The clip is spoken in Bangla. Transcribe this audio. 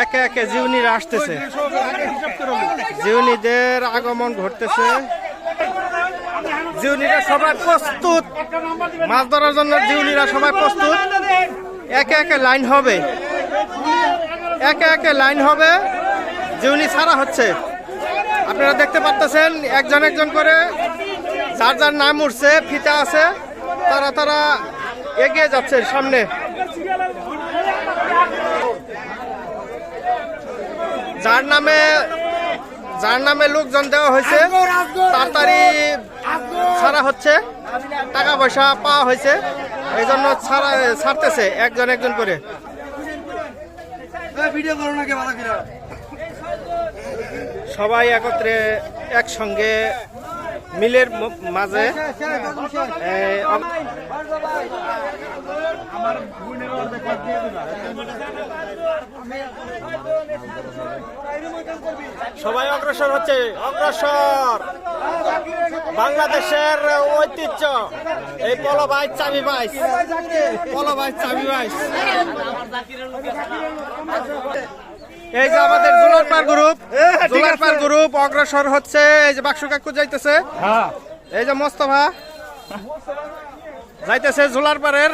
একে একে জিউনিরা আসতেছে। জিউনিদের আগমন ঘটতেছে। জিউনিরা সবাই প্রস্তুত। মাছ ধরার জন্য জিউনিরা সবাই প্রস্তুত। একে একে লাইন হবে। একে একে লাইন হবে। জিউনি ছাড়া হচ্ছে। আপনারা দেখতে পাচ্ছেন একজন একজন করে যার যার নাম উঠছে, ফিতা আছে, তারা তারা এগিয়ে যাচ্ছে সামনে। যার নামে যার নামে লোকজন দেওয়া হয়েছে তাড়াতাড়ি ছাড়া হচ্ছে টাকা পয়সা পাওয়া হয়েছে। এই জন্য ছাড়া ছাড়তেছে একজন একজন করে। সবাই একত্রে একসঙ্গে মিলের এই, অব- সবাই অগ্রসর হচ্ছে অগ্রসর। বাংলাদেশের ঐতিহ্য এই পলো চাবি বাইচ পলো বাইচ চাবি বাইচ এই যে আমাদের জোলারপার গ্রুপ জোলারপার গ্রুপ অগ্রসর হচ্ছে এই যে বাক্স কাকু যাইতেছে। এই যে মোস্তফা যাইতেছে জোলারপাড়ের